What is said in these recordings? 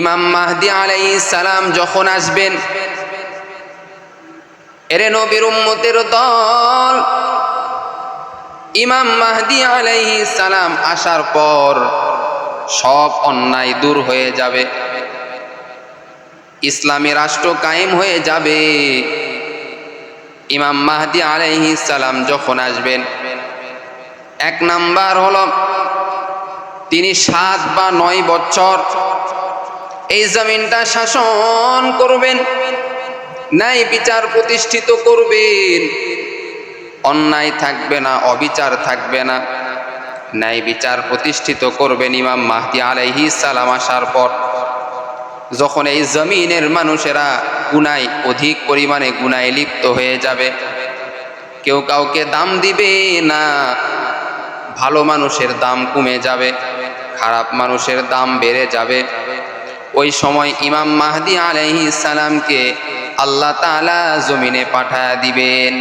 ইমাম মাহদি আলাই সালাম যখন আসবেন, এরে নবীর উম্মতের দল, ইমাম মাহদি আলাইহি সালাম আসার পর সব অন্যায় দূর হয়ে যাবে। ইসলামী রাষ্ট্র কায়েম হয়ে যাবে। ইমাম মাহদি আলাইহি সালাম যখন আসবেন, এক নাম্বার হলো তিনি সাত বা নয় বছর এই জমিনটা শাসন করবেন নাই বিচার প্রতিষ্ঠিত করবেন। অন্যায় থাকবে না, অবিচার থাকবে না। ন্যায় বিচার প্রতিষ্ঠিত করবেন ইমাম মাহদি আলাইহি সালাম আসার পর। যখন এই জমিনের মানুষেরা গুনায়, অধিক পরিমাণে গুনায় লিপ্ত হয়ে যাবে। কেউ কাউকে দাম দিবে না, ভালো মানুষের দাম কমে যাবে, খারাপ মানুষের দাম বেড়ে যাবে। ওই সময় ইমাম মাহদি আলাইহি সালামকে আল্লাহ তাআলা জমিনে পাঠায়া দিবেন।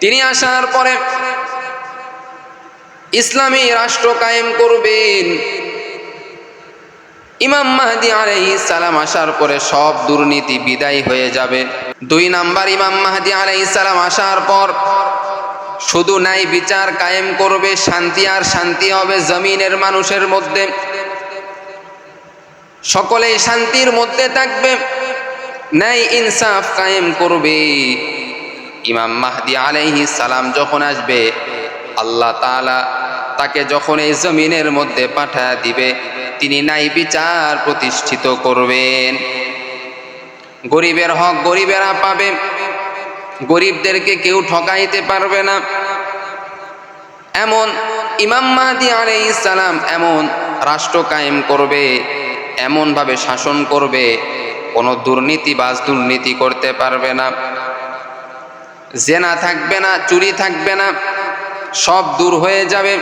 তিনি আসার পরে ইসলামী রাষ্ট্র কায়েম করবেন। ইমাম মাহদি আলাইহিস সালাম আসার পরে সব দুর্নীতি বিদায় হয়ে যাবে। দুই নাম্বার ইমাম মাহদি আলাইহিস সালাম আসার পর শুধু নাই বিচার কায়েম করবে, শান্তি আর শান্তি হবে জমিনের মানুষের মধ্যে। সকলেই শান্তির মধ্যে থাকবে। নাই ইনসাফ কায়েম করবে। ইমাম মাহদি আলাইহি সালাম যখন আসবে, আল্লাহ তাআলা তাকে যখন এই জমিনের মধ্যে পাঠায় দিবে, তিনি নাই বিচার প্রতিষ্ঠিত করবেন। গরিবের হক গরিবেরা পাবে। গরিবদেরকে কেউ ঠকাইতে পারবে না। এমন ইমাম মাহদি আলাইহিস সালাম এমন রাষ্ট্র কায়েম করবে। এমনভাবে শাসন করবে, কোনো দুর্নীতিবাজ দুর্নীতি করতে পারবে না। জেনা থাকবে না, চুরি থাকবে না, সব দূর হয়ে যাবে।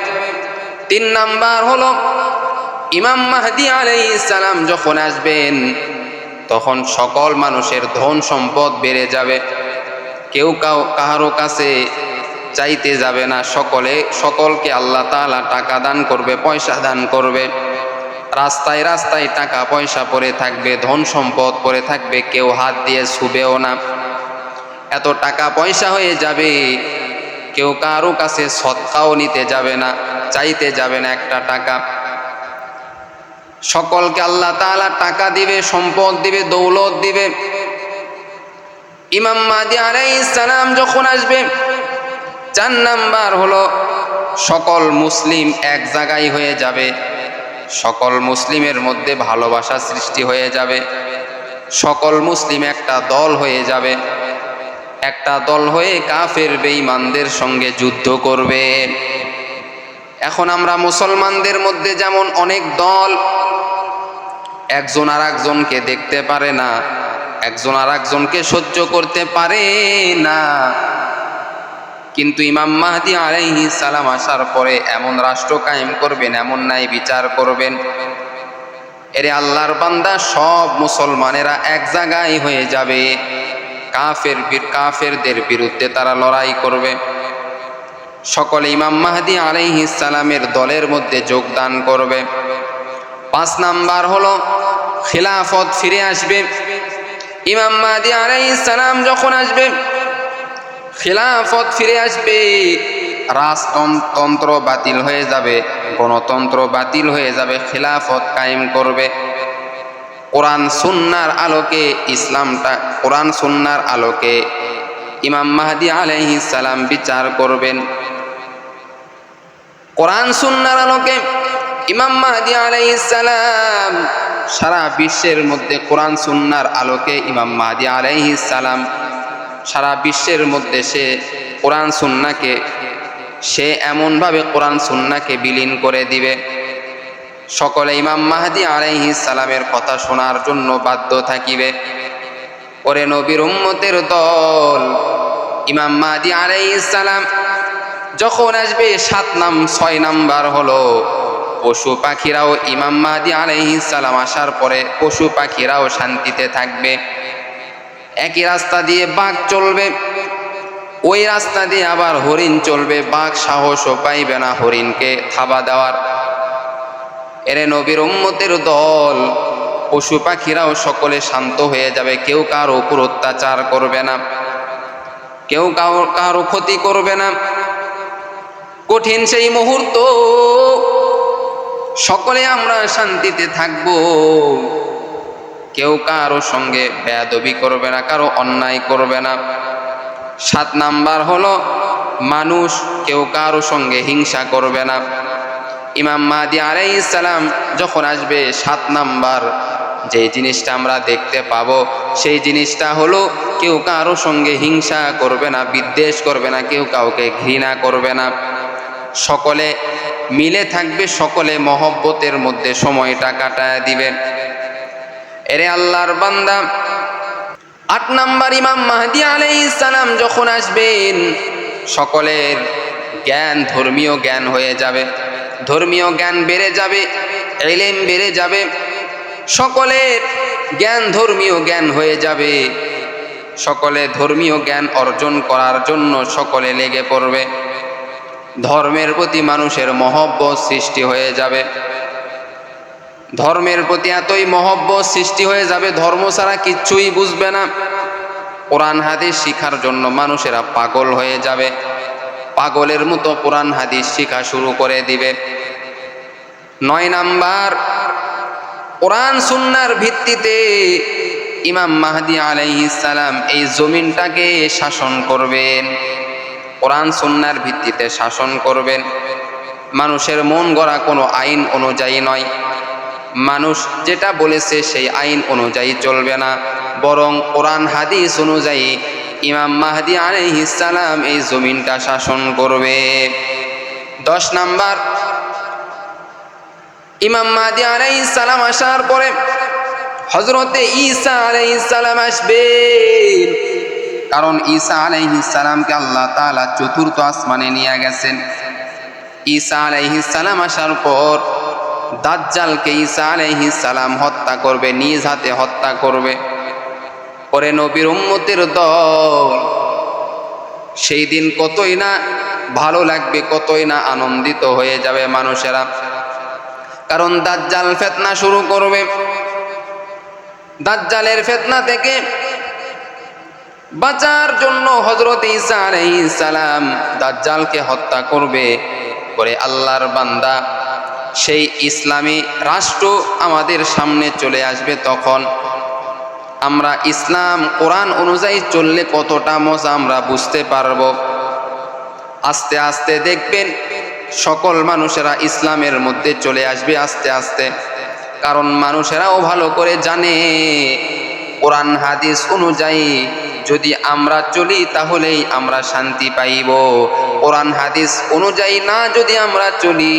তিন নাম্বার হলো, ইমাম মাহদি আলাইহিস সালাম যখন আসবেন, তখন সকল মানুষের ধন সম্পদ বেড়ে যাবে। কেউ কাউ, কাহারো কাছে চাইতে যাবে না, সকলে, সকলকে আল্লাহ তাআলা টাকা দান করবে, পয়সা দান করবে। রাস্তায় রাস্তায় টাকা পয়সা পড়ে থাকবে, ধন সম্পদ পড়ে থাকবে, কেউ হাত দিয়ে ছুবেও না। এত টাকা পয়সা হয়ে যাবে, কেউ কারও কাছে সৎকাও নিতে যাবে না, চাইতে যাবে না একটা টাকা। সকলকে আল্লাহ তাআলা টাকা দিবে, সম্পদ দিবে, দৌলত দিবে। ইমাম মাদি সালাম যখন আসবে, চার নাম্বার হলো, সকল মুসলিম এক জায়গায় হয়ে যাবে। সকল মুসলিমের মধ্যে ভালোবাসা সৃষ্টি হয়ে যাবে। সকল মুসলিম একটা দল হয়ে যাবে। একটা দল হয়ে কাফের বেঈমানদের সঙ্গে যুদ্ধ করবে। এখন আমরা মুসলমানদের মধ্যে যেমন অনেক দল, একজন আর একজনকে দেখতে পারে না, একজন আর একজনকে সহ্য করতে পারে না। কিন্তু ইমাম মাহদি আলাইহি সালাম আসার পরে এমন রাষ্ট্র কায়েম করবেন, এমন নাই বিচার করবেন। এরে আল্লাহর বান্দা সব মুসলমানেরা এক জায়গায় হয়ে যাবে। কাফের কাফেরদের বিরুদ্ধে তারা লড়াই করবে। সকলে ইমাম মাহদি আলাইহি সালামের দলের মধ্যে যোগদান করবে। পাঁচ নাম্বার হলো খিলাফত ফিরে আসবে। ইমাম মাহদি আলাইহিস সালাম যখন আসবে খিলাফত ফিরে আসবে। রাজতন্ত্র বাতিল হয়ে যাবে, গণতন্ত্র বাতিল হয়ে যাবে, খিলাফত কায়েম করবে। কোরআন সুন্নার আলোকে, ইসলামটা কোরআন সুন্নার আলোকে। ইমাম মাহাদি আলাইহিস সালাম বিচার করবেন। কোরআন সুন্নার আলোকে ইমাম মাহাদি আলাইহিস সালাম সারা বিশ্বের মধ্যে কোরআন সুন্নার আলোকে ইমাম মাহাদি আলাইহিস সালাম সারা বিশ্বের মধ্যে সে কোরআন সুন্নাকে, সে এমনভাবে কোরআন সুন্নাকে বিলীন করে দিবে। সকলে ইমাম মাহদি আলাইহিস সালামের কথা শোনার জন্য বাধ্য থাকিবে। ওরে নবীর উম্মতের দল, ইমাম মাহদি আলাইহিস সালাম যখন আসবে, সাত নাম, ছয় নাম্বার হলো পশু পাখিরাও ইমাম মাহদি আলাইহিস সালাম আসার পরে পশু পাখিরাও শান্তিতে থাকবে। একই রাস্তা দিয়ে বাঘ চলবে, ওই রাস্তা দিয়ে আবার হরিণ চলবে। বাঘ সাহসও পাইবে না হরিণকে থাবা দেওয়ার। এরে নবীর উম্মতের দল, পশু পাখিরাও সকলে শান্ত হয়ে যাবে, কেউ কারও উপর অত্যাচার করবে না, কেউ কারও কারও ক্ষতি করবে না। কঠিন সেই মুহূর্ত, সকলে আমরা শান্তিতে থাকব। কেউ কারও সঙ্গে বেয়াদবি করবে না, কারও অন্যায় করবে না। সাত নাম্বার হলো, মানুষ কেউ কারও সঙ্গে হিংসা করবে না। ইমাম মাদি আলাইহিস সালাম যখন আসবে সাত নাম্বার, যে জিনিসটা আমরা দেখতে পাবো, সেই জিনিসটা হলো, কেউ কারও সঙ্গে হিংসা করবে না, বিদ্বেষ করবে না, কেউ কাউকে ঘৃণা করবে না। সকলে মিলে থাকবে, সকলে মহব্বতের মধ্যে সময়টা কাটায় দিবে। এরে আল্লাহর বান্দা। আট নাম্বার ইমাম মাহদি আলাইহিস সালাম যখন আসবেন, সকলের জ্ঞান ধর্মীয় জ্ঞান হয়ে যাবে। ধর্মীয় জ্ঞান বেড়ে যাবে, এলেম বেড়ে যাবে, সকলের জ্ঞান ধর্মীয় জ্ঞান হয়ে যাবে। সকলে ধর্মীয় জ্ঞান অর্জন করার জন্য সকলে লেগে পড়বে। ধর্মের প্রতি মানুষের মহব্বত সৃষ্টি হয়ে যাবে। ধর্মের প্রতি এতই মহব্বত সৃষ্টি হয়ে যাবে, ধর্ম ছাড়া কিচ্ছুই বুঝবে না। কোরআন হাদিস শিখার জন্য মানুষেরা পাগল হয়ে যাবে। পাগলের মতো কোরআন হাদিস শিখা শুরু করে দিবে। নয় নাম্বার, কোরআন সুন্নার ভিত্তিতে ইমাম মাহদি সালাম এই জমিনটাকে শাসন করবেন। কোরআন সুন্নার ভিত্তিতে শাসন করবেন। মানুষের মন গড়া কোনো আইন অনুযায়ী নয়। মানুষ যেটা বলেছে সেই আইন অনুযায়ী চলবে না। বরং কোরআন, হাদিস অনুযায়ী ইমাম মাহদি আলাইহিস সালাম এই জমিনটা শাসন করবে। দশ নাম্বার, ইমাম মাহদি আলাইহিস সালাম আসার পরে হজরতে ঈসা আলাইহিস সালাম আসবেন কারণ ঈসা আলাইহিস সালামকে আল্লাহ তাআলা চতুর্থ আসমানে নিয়ে গেছেন। ঈসা আলাইহিস সালাম আসার পর দাজ্জালকে ঈসা আলাইহিস সালাম হত্যা করবে, নিজ হাতে হত্যা করবে। পরে নবীর উম্মতের দল, সেই দিন কতই না ভালো লাগবে, কতই না আনন্দিত হয়ে যাবে মানুষেরা। কারণ দাজ্জাল ফেতনা শুরু করবে। দাজ্জালের ফেতনা থেকে বাঁচার জন্য হজরত ঈসা আলাইহিস সালাম দাজ্জালকে হত্যা করবে। করে আল্লাহর বান্দা সেই ইসলামী রাষ্ট্র আমাদের সামনে চলে আসবে তখন। আমরা ইসলাম, কোরআন অনুযায়ী চললে কতটা মজা আমরা বুঝতে পারব। আস্তে আস্তে দেখবেন সকল মানুষেরা ইসলামের মধ্যে চলে আসবে আস্তে আস্তে। কারণ মানুষেরাও ভালো করে জানে। কোরআন, হাদিস অনুযায়ী যদি আমরা চলি তাহলেই আমরা শান্তি পাইব। কোরআন হাদিস অনুযায়ী না যদি আমরা চলি,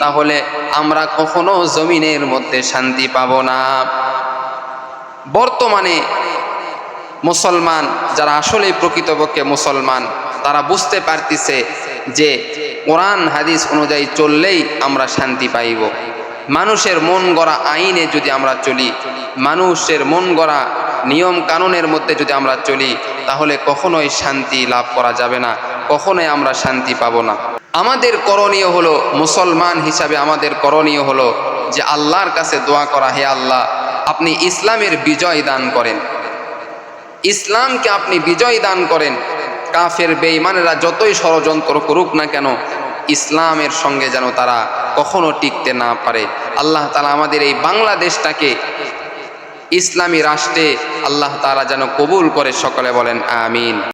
তাহলে আমরা কখনো জমিনের মধ্যে শান্তি পাব না। বর্তমানে মুসলমান যারা আসলে প্রকৃতপক্ষে মুসলমান, তারা বুঝতে পারতেছে যে কোরআন হাদিস অনুযায়ী চললেই আমরা শান্তি পাইব। মানুষের মন গড়া আইনে যদি আমরা চলি, মানুষের মন গড়া নিয়ম কানুনের মধ্যে যদি আমরা চলি, তাহলে কখনোই শান্তি লাভ করা যাবে না, কখনোই আমরা শান্তি পাব না। আমাদের করণীয় হলো, মুসলমান হিসাবে আমাদের করণীয় হলো যে আল্লাহর কাছে দোয়া করা, হে আল্লাহ, আপনি ইসলামের বিজয় দান করেন। ইসলামকে আপনি বিজয় দান করেন। কাফের, বেঈমানেরা যতই ষড়যন্ত্র করুক না কেন, ইসলামের সঙ্গে যেন তারা কখনো টিকতে না পারে। আল্লাহ তালা আমাদের এই বাংলাদেশটাকে ইসলামী রাষ্ট্রে আল্লাহ তারা যেন কবুল করে সকলে বলেন আমিন।